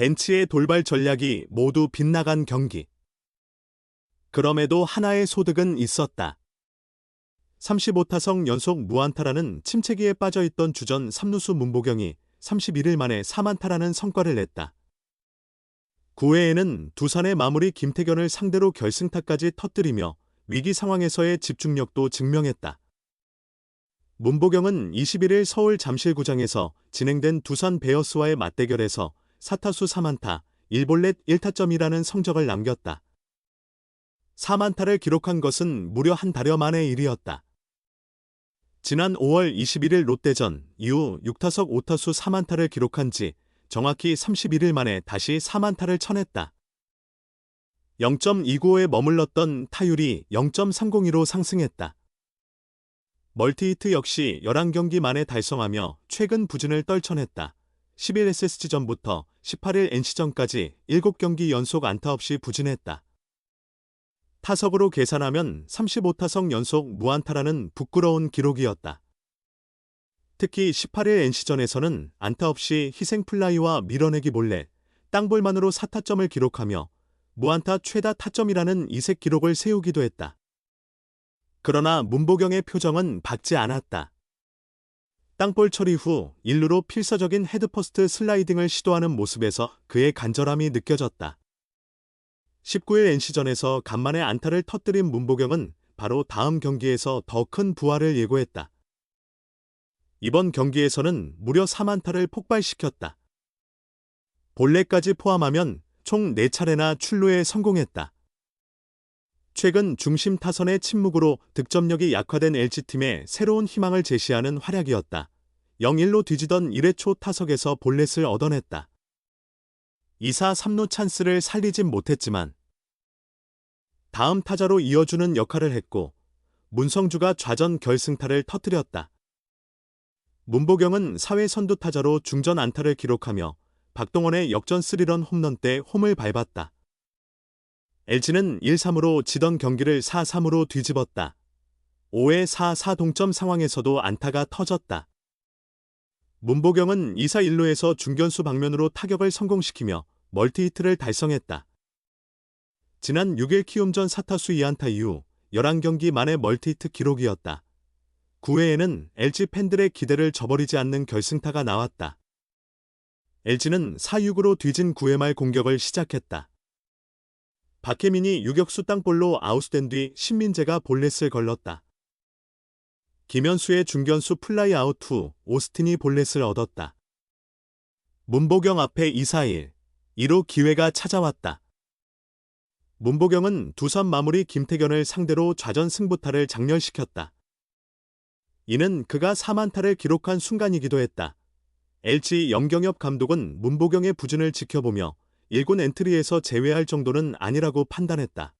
벤치의 돌발 전략이 모두 빗나간 경기. 그럼에도 하나의 소득은 있었다. 35타석 연속 무안타라는 침체기에 빠져있던 주전 3루수 문보경이 31일 만에 4만타라는 성과를 냈다. 9회에는 두산의 마무리 김태견을 상대로 결승타까지 터뜨리며 위기 상황에서의 집중력도 증명했다. 문보경은 21일 서울 잠실구장에서 진행된 두산 베어스와의 맞대결에서 4타수 4만타, 1볼넷 1타점이라는 성적을 남겼다. 4만타를 기록한 것은 무려 한 달여 만의 일이었다. 지난 5월 21일 롯데전 이후 6타석 5타수 4만타를 기록한 지 정확히 31일 만에 다시 4만타를 쳐냈다. 0.295에 머물렀던 타율이 0.302로 상승했다. 멀티히트 역시 11경기 만에 달성하며 최근 부진을 떨쳐냈다. 10일 SSG전부터 18일 NC전까지 7경기 연속 안타 없이 부진했다. 타석으로 계산하면 35타석 연속 무안타라는 부끄러운 기록이었다. 특히 18일 NC전에서는 안타 없이 희생 플라이와 밀어내기 몰래 땅볼만으로 4타점을 기록하며 무안타 최다 타점이라는 이색 기록을 세우기도 했다. 그러나 문보경의 표정은 밝지 않았다. 땅볼 처리 후 1루로 필사적인 헤드퍼스트 슬라이딩을 시도하는 모습에서 그의 간절함이 느껴졌다. 19일 NC전에서 간만에 안타를 터뜨린 문보경은 바로 다음 경기에서 더 큰 부활을 예고했다. 이번 경기에서는 무려 3안타를 폭발시켰다. 본래까지 포함하면 총 4차례나 출루에 성공했다. 최근 중심 타선의 침묵으로 득점력이 약화된 LG팀에 새로운 희망을 제시하는 활약이었다. 0-1로 뒤지던 1회 초 타석에서 볼넷을 얻어냈다. 2사 3루 찬스를 살리진 못했지만 다음 타자로 이어주는 역할을 했고 문성주가 좌전 결승타를 터뜨렸다. 문보경은 사회 선두 타자로 중전 안타를 기록하며 박동원의 역전 스리런 홈런 때 홈을 밟았다. LG는 1-3으로 지던 경기를 4-3으로 뒤집었다. 5회 4-4 동점 상황에서도 안타가 터졌다. 문보경은 2사 1루에서 중견수 방면으로 타격을 성공시키며 멀티히트를 달성했다. 지난 6일 키움전 4타수 2안타 이후 11경기 만의 멀티히트 기록이었다. 9회에는 LG 팬들의 기대를 저버리지 않는 결승타가 나왔다. LG는 4-6으로 뒤진 9회 말 공격을 시작했다. 박혜민이 유격수 땅볼로 아웃된 뒤 신민재가 볼넷을 걸렀다. 김현수의 중견수 플라이 아웃 후 오스틴이 볼넷을 얻었다. 문보경 앞에 2-4-1, 2로 기회가 찾아왔다. 문보경은 두산 마무리 김태견을 상대로 좌전 승부타를 장렬시켰다. 이는 그가 4만타를 기록한 순간이기도 했다. LG 염경엽 감독은 문보경의 부진을 지켜보며 1군 엔트리에서 제외할 정도는 아니라고 판단했다.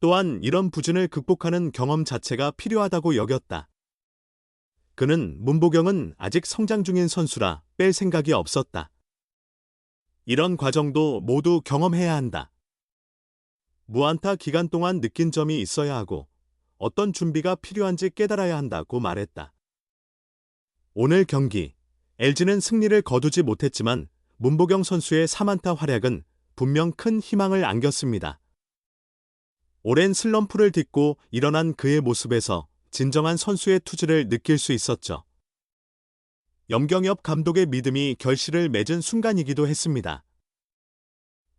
또한 이런 부진을 극복하는 경험 자체가 필요하다고 여겼다. 그는 문보경은 아직 성장 중인 선수라 뺄 생각이 없었다. 이런 과정도 모두 경험해야 한다. 무안타 기간 동안 느낀 점이 있어야 하고 어떤 준비가 필요한지 깨달아야 한다고 말했다. 오늘 경기 LG는 승리를 거두지 못했지만 문보경 선수의 3안타 활약은 분명 큰 희망을 안겼습니다. 오랜 슬럼프를 딛고 일어난 그의 모습에서 진정한 선수의 투지를 느낄 수 있었죠. 염경엽 감독의 믿음이 결실을 맺은 순간이기도 했습니다.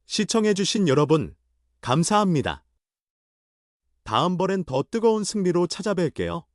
시청해주신 여러분, 감사합니다. 다음번엔 더 뜨거운 승리로 찾아뵐게요.